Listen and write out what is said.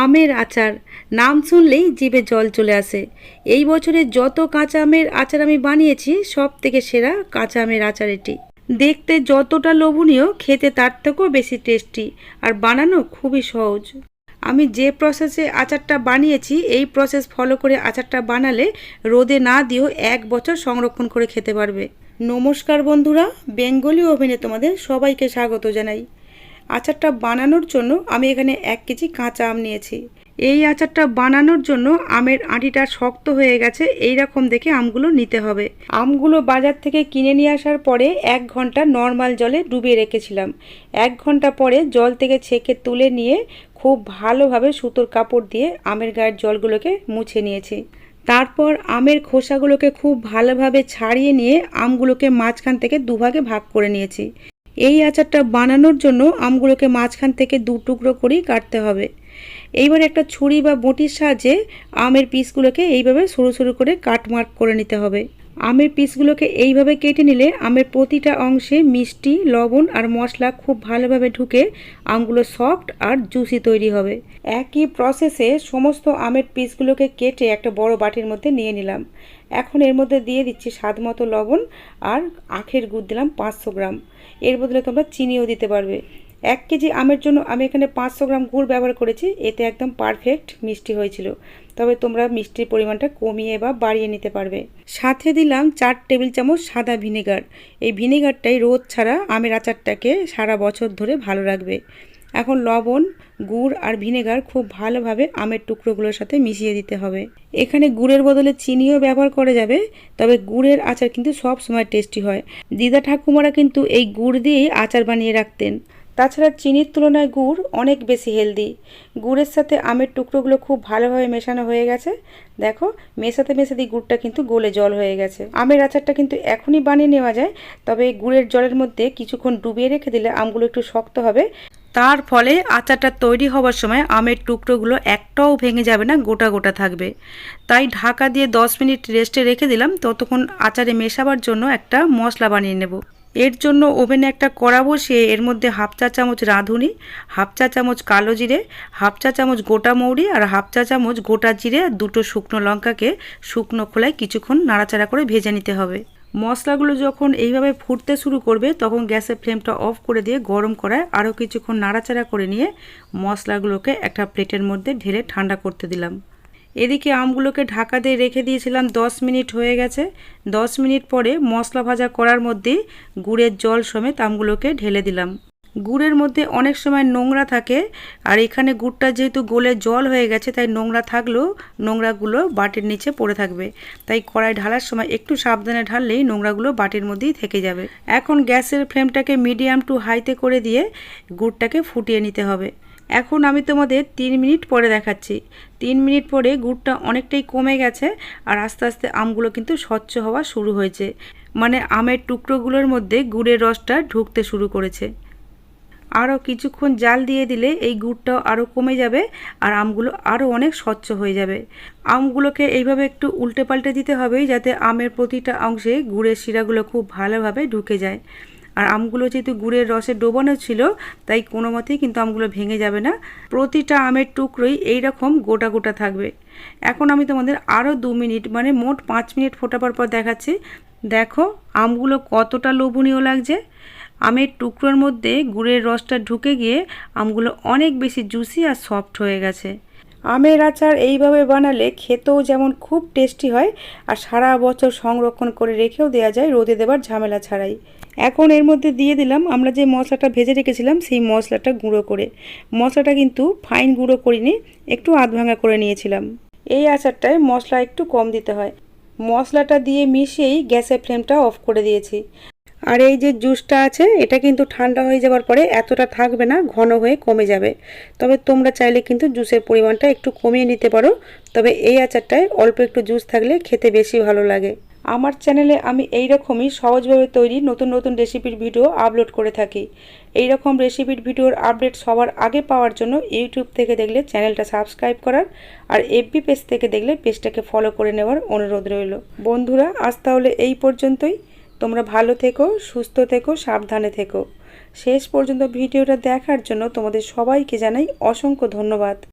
আমের আচার। নাম শুনলেই জিভে জল চলে আসে। এই বছরে যত কাঁচা আমের আচার আমি বানিয়েছি সব থেকে সেরা কাঁচা আমের আচার এটি। দেখতে যতটা লোভনীয়, খেতে তার থেকেও বেশি টেস্টি আর বানানো খুবই সহজ। আমি যে প্রসেসে আচারটা বানিয়েছি, এই প্রসেস ফলো করে আচারটা বানালে রোদে না দিয়েও এক বছর সংরক্ষণ করে খেতে পারবে। নমস্কার বন্ধুরা, বেঙ্গলি ওভেনে তোমাদের সবাইকে স্বাগত জানাই। আচারটা বানানোর জন্য আমি এখানে এক কেজি কাঁচা আম নিয়েছি। এই আচারটা বানানোর জন্য আমের আঁটিটা শক্ত হয়ে গেছে এই রকম দেখে আমগুলো নিতে হবে। আমগুলো বাজার থেকে কিনে নিয়ে আসার পরে এক ঘণ্টা নর্মাল জলে ডুবিয়ে রেখেছিলাম। এক ঘণ্টা পরে জল থেকে ছেঁকে তুলে নিয়ে খুব ভালোভাবে সুতোর কাপড় দিয়ে আমের গায়ের জলগুলোকে মুছে নিয়েছি। তারপর আমের খোসাগুলোকে খুব ভালোভাবে ছাড়িয়ে নিয়ে আমগুলোকে মাঝখান থেকে দুভাগে ভাগ করে নিয়েছি। এই আচারটা বানানোর জন্য আমগুলোকে মাঝখান থেকে দু টুকরো করেই কাটতে হবে। এইবার একটা ছুরি বা বটির সাহায্যে আমের পিসগুলোকে এইভাবে সরু সরু করে কাট মার্ক করে নিতে হবে। আমের পিসগুলোকে এইভাবে কেটে নিলে আমের প্রতিটা অংশে মিষ্টি, লবণ আর মশলা খুব ভালোভাবে ঢুকে আমগুলো সফট আর জুসি তৈরি হবে। একই প্রসেসে সমস্ত আমের পিসগুলোকে কেটে একটা বড় বাটির মধ্যে নিয়ে নিলাম। এখন এর মধ্যে দিয়ে দিচ্ছি স্বাদ মতো লবণ আর আখের গুড় দিলাম পাঁচশো গ্রাম। এর বদলে তোমরা চিনিও দিতে পারবে। এক কেজি আমের জন্য আমি এখানে পাঁচশো গ্রাম গুড় ব্যবহার করেছি, এতে একদম পারফেক্ট মিষ্টি হয়েছিল। তবে তোমরা মিষ্টির পরিমাণটা কমিয়ে বা বাড়িয়ে নিতে পারবে। সাথে দিলাম চার টেবিল চামচ সাদা ভিনেগার। এই ভিনেগারটাই রোদ ছাড়া আমের আচারটাকে সারা বছর ধরে ভালো রাখবে। এখন লবণ, গুড় আর ভিনেগার খুব ভালোভাবে আমের টুকরোগুলোর সাথে মিশিয়ে দিতে হবে। এখানে গুড়ের বদলে চিনিও ব্যবহার করা যাবে, তবে গুড়ের আচার কিন্তু সব সময় টেস্টি হয়। দিদা ঠাকুমারা কিন্তু এই গুড় দিয়েই আচার বানিয়ে রাখতেন। তাছাড়া চিনির তুলনায় গুড় অনেক বেশি হেলদি। গুড়ের সাথে আমের টুকরোগুলো খুব ভালোভাবে মেশানো হয়ে গেছে। দেখো, মেশাতে মেশাতে গুড়টা কিন্তু গলে জল হয়ে গেছে। আমের আচারটা কিন্তু এখনই বানিয়ে নেওয়া যায়, তবে গুড়ের জলের মধ্যে কিছুক্ষণ ডুবিয়ে রেখে দিলে আমগুলো একটু শক্ত হবে। তার ফলে আচারটা তৈরি হওয়ার সময় আমের টুকরোগুলো একটাও ভেঙে যাবে না, গোটা গোটা থাকবে। তাই ঢাকা দিয়ে 10 মিনিট রেস্টে রেখে দিলাম, ততক্ষণ আচারে মেশাবার জন্য একটা মশলা বানিয়ে নেব। এর জন্য ওভেনে একটা কড়া বসিয়ে এর মধ্যে হাফ চা চামচ রাঁধুনি, হাফ চা চামচ কালো জিরে, হাফ চা চামচ গোটা মৌরি আর হাফ চা চামচ গোটা জিরে দুটো শুকনো লঙ্কাকে শুকনো খোলায় কিছুক্ষণ নাড়াচাড়া করে ভেজে নিতে হবে। মশলাগুলো যখন এইভাবে ফুটতে শুরু করবে, তখন গ্যাসের ফ্লেমটা অফ করে দিয়ে গরম করায় আরও কিছুক্ষণ নাড়াচাড়া করে নিয়ে মশলাগুলোকে একটা প্লেটের মধ্যে ঢেলে ঠান্ডা করতে দিলাম। এদিকে আমগুলোকে ঢাকা দিয়ে রেখে দিয়েছিলাম 10 মিনিট হয়ে গেছে। 10 মিনিট পরে মশলা ভাজা করার মধ্যেই গুড়ের জল সমেত আমগুলোকে ঢেলে দিলাম। গুড়ের মধ্যে অনেক সময় নোংরা থাকে, আর এখানে গুড়টা যেহেতু গলে জল হয়ে গেছে, তাই নোংরা থাকলেও নোংরাগুলো বাটির নিচে পড়ে থাকবে। তাই কড়াই ঢালার সময় একটু সাবধানে ঢাললেই নোংরাগুলো বাটির মধ্যেই থেকে যাবে। এখন গ্যাসের ফ্লেমটাকে মিডিয়াম টু হাইতে করে দিয়ে গুড়টাকে ফুটিয়ে নিতে হবে। এখন আমি তোমাদের তিন মিনিট পরে দেখাচ্ছি। তিন মিনিট পরে গুড়টা অনেকটাই কমে গেছে, আর আস্তে আস্তে আমগুলো কিন্তু স্বচ্ছ হওয়া শুরু হয়েছে। মানে আমের টুকরোগুলোর মধ্যে গুড়ের রসটা ঢুকতে শুরু করেছে। আরও কিছুক্ষণ জাল দিয়ে দিলে এই গুড়টাও আরও কমে যাবে আর আমগুলো আরও অনেক স্বচ্ছ হয়ে যাবে। আমগুলোকে এইভাবে একটু উল্টে পাল্টে দিতে হবে যাতে আমের প্রতিটা অংশে গুড়ের শিরাগুলো খুব ভালোভাবে ঢুকে যায়। আর আমগুলো যেহেতু গুড়ের রসে ডোবানো ছিল, তাই কোনো মতেই কিন্তু আমগুলো ভেঙে যাবে না। প্রতিটা আমের টুকরোই এই রকম গোটা গোটা থাকবে। এখন আমি তোমাদের আরও দু মিনিট মানে মোট পাঁচ মিনিট ফোটাবার পর দেখাচ্ছি। দেখো, আমগুলো কতটা লোভনীয় লাগছে। আমের টুকরোর মধ্যে গুড়ের রসটা ঢুকে গিয়ে আমগুলো অনেক বেশি জুসি আর সফট হয়ে গেছে। আমের আচার এইভাবে বানালে খেতেও যেমন খুব টেস্টি হয়, আর সারা বছর সংরক্ষণ করে রেখেও দেওয়া যায়, রোদে দেবার ঝামেলা ছাড়াই। এখন এর মধ্যে দিয়ে দিলাম, আমরা যে মশলাটা ভেজে রেখেছিলাম সেই মশলাটা গুঁড়ো করে। মশলাটা কিন্তু ফাইন গুঁড়ো করিনি, একটু আধ ভাঙা করে নিয়েছিলাম। এই আচারটায় মশলা একটু কম দিতে হয়। মশলাটা দিয়ে মিশিয়েই গ্যাসের ফ্লেমটা অফ করে দিয়েছি। আর এই যে জুসটা আছে, এটা কিন্তু ঠান্ডা হয়ে যাওয়ার পরে এতটা থাকবে না, ঘন হয়ে কমে যাবে। তবে তোমরা চাইলে কিন্তু জুসের পরিমাণটা একটু কমিয়ে নিতে পারো। তবে এই আচারটায় অল্প একটু জুস থাকলে খেতে বেশি ভালো লাগে। আমার চ্যানেলে আমি এই রকমই সহজভাবে তৈরি নতুন নতুন রেসিপির ভিডিও আপলোড করে থাকি। এই রকম রেসিপির ভিডিওর আপডেট সবার আগে পাওয়ার জন্য ইউটিউব থেকে দেখলে চ্যানেলটা সাবস্ক্রাইব করার আর এফবি পেজ থেকে দেখলে পেজটাকে ফলো করে নেওয়ার অনুরোধ রইল। বন্ধুরা, আজ তাহলে এই পর্যন্তই। তোমরা ভালো থেকো, সুস্থ থেকো, সাবধানে থেকো। শেষ পর্যন্ত ভিডিওটা দেখার জন্য তোমাদের সবাইকে জানাই অসংখ্য ধন্যবাদ।